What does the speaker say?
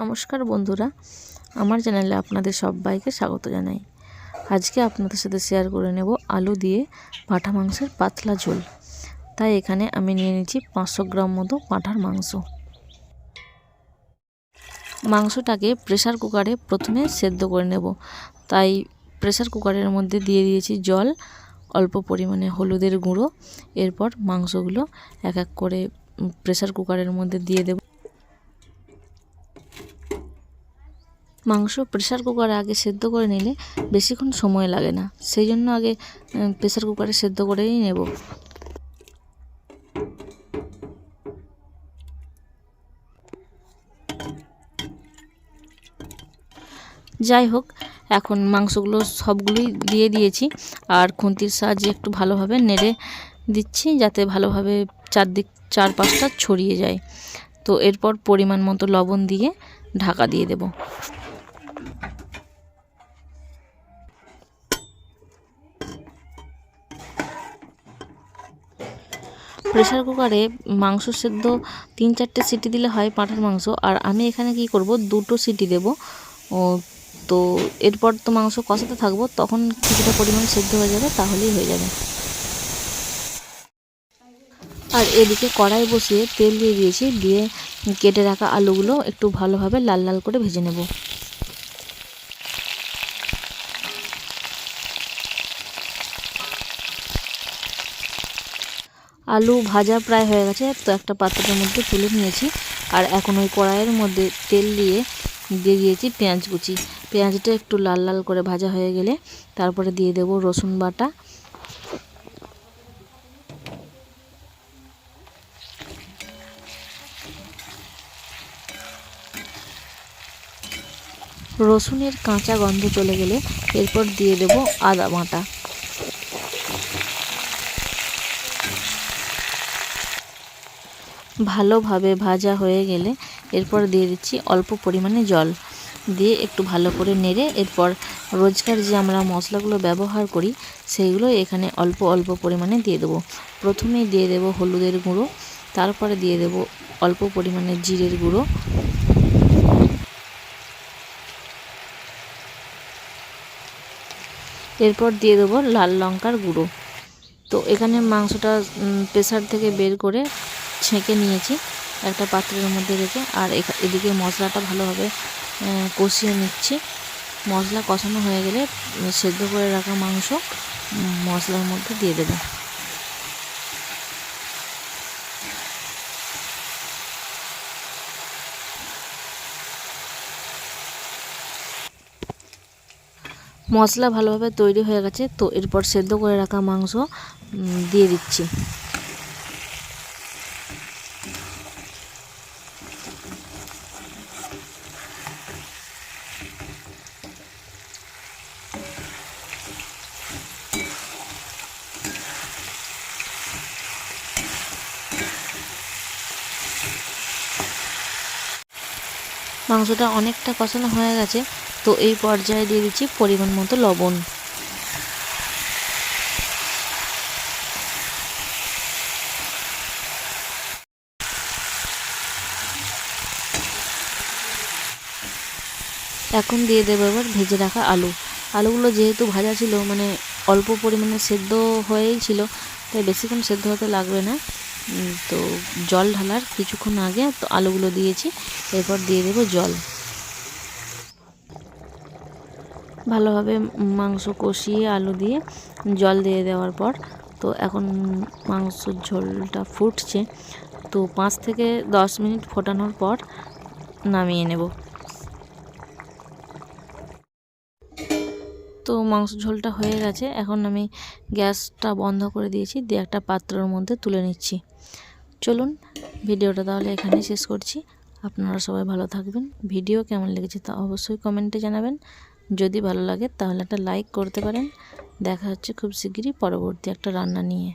নমস্কার বন্ধুরা, আমার চ্যানেলে আপনাদের সবাইকে স্বাগত জানাই। আজকে আপনাদের সাথে শেয়ার করে নেব আলু দিয়ে পাঁঠা মাংসের পাতলা ঝোল। তাই এখানে আমি নিয়ে নিচ্ছি পাঁচশো গ্রাম মতো পাঁঠার মাংস। মাংসটাকে প্রেসার কুকারে প্রথমে সেদ্ধ করে নেব। তাই প্রেসার কুকারের মধ্যে দিয়ে দিয়েছি জল, অল্প পরিমাণে হলুদের গুঁড়ো। এরপর মাংসগুলো এক এক করে প্রেসার কুকারের মধ্যে দিয়ে দেব। মাংস প্রেশার কুকারে আগে সেদ্ধ করে নিলে বেশিক্ষণ সময় লাগে না। সেই জন্য আগে প্রেশার কুকারে সেদ্ধ করেই নেব। যাই হোক, এখন মাংসগুলো সবগুলোই দিয়ে দিয়েছি। আর খুন্তির সাহায্যে একটু ভালোভাবে নেড়ে দিচ্ছি যাতে ভালোভাবে চারদিক, চারপাশটা ছড়িয়ে যায়। তো এরপর পরিমাণ মতো লবণ দিয়ে ঢাকা দিয়ে দেব। প্রেসার কুকারে মাংস সেদ্ধ তিন চারটে সিটি দিলে হয় পাঁঠার মাংস। আর আমি এখানে কি করব? দুটো সিটি দেব। তো এরপর তো মাংস কষাতে থাকব, তখন কিছুটা পরিমাণ সেদ্ধ হয়ে যাবে, তাহলেই হয়ে যাবে। আর এদিকে কড়াই বসিয়ে তেল দিয়ে দিয়েছি, দিয়ে কেটে রাখা আলুগুলো একটু ভালোভাবে লাল লাল করে ভেজে নেব। আলু ভাজা প্রায় হয়ে গেছে, তো একটা পাত্রের মধ্যে তুলে নিয়েছি। আর এখন ওই কড়াইয়ের মধ্যে তেল দিয়ে দিয়ে দিয়েছি পেঁয়াজ কুচি। পেঁয়াজটা একটু লাল লাল করে ভাজা হয়ে গেলে তারপরে দিয়ে দেব রসুন বাটা। রসুনের কাঁচা গন্ধ চলে গেলে এরপর দিয়ে দেব আদা বাটা। ভালোভাবে ভাজা হয়ে গেলে এরপর দিয়ে দিচ্ছি অল্প পরিমাণে জল। দিয়ে একটু ভালো করে নেড়ে এরপর রোজকার যে আমরা মশলাগুলো ব্যবহার করি, সেইগুলো এখানে অল্প অল্প পরিমাণে দিয়ে দেবো। প্রথমেই দিয়ে দেব হলুদের গুঁড়ো, তারপরে দিয়ে দেব অল্প পরিমাণে জিরের গুঁড়ো। এরপর দিয়ে দেবো লাল লঙ্কার গুঁড়ো। তো এখানে মাংসটা প্রেসার থেকে বের করে ছেঁকে নিয়েছি একটা পাত্রের মধ্যে রেখে, আর এদিকে মশলাটা ভালোভাবে কষিয়ে নিচ্ছি। মশলা কষানো হয়ে গেলে সেদ্ধ করে রাখা মাংস মশলার মধ্যে দিয়ে দেবো। মশলা ভালোভাবে তৈরি হয়ে গেছে, তো এরপর সেদ্ধ করে রাখা মাংস দিয়ে দিচ্ছি। মাংসটা অনেকটা কষানো হয়ে গেছে, তো এই পর্যায়ে দিয়ে দিচ্ছি পরিমাণ মতো লবণ। এখন দিয়ে দেবো এবার ভেজে রাখা আলু। আলুগুলো যেহেতু ভাজা ছিল মানে অল্প পরিমাণে সেদ্ধ হয়েই ছিল, তাই বেশিক্ষণ সেদ্ধ হতে লাগবে না। তো জল ঢালার কিছুক্ষণ আগে তো আলুগুলো দিয়েছি, এরপর দিয়ে দেবো জল। ভালোভাবে মাংস কষিয়ে আলু দিয়ে জল দিয়ে দেওয়ার পর, তো এখন মাংসর ঝোলটা ফুটছে, তো পাঁচ থেকে দশ মিনিট ফোটানোর পর নামিয়ে নেব। তো মাংস ঝোলটা হয়ে গেছে। এখন আমি গ্যাসটা বন্ধ করে দিয়েছি। দিয়ে একটা পাত্রর মধ্যে তুলে নিচ্ছি। চলুন, ভিডিওটা তাহলে এখানেই শেষ করছি। আপনারা সবাই ভালো থাকবেন। ভিডিও কেমন লেগেছে তা অবশ্যই কমেন্টে জানাবেন। যদি ভালো লাগে তাহলে একটা লাইক করতে পারেন। দেখা হচ্ছে খুব শিগগিরই পরবর্তী একটা রান্না নিয়ে।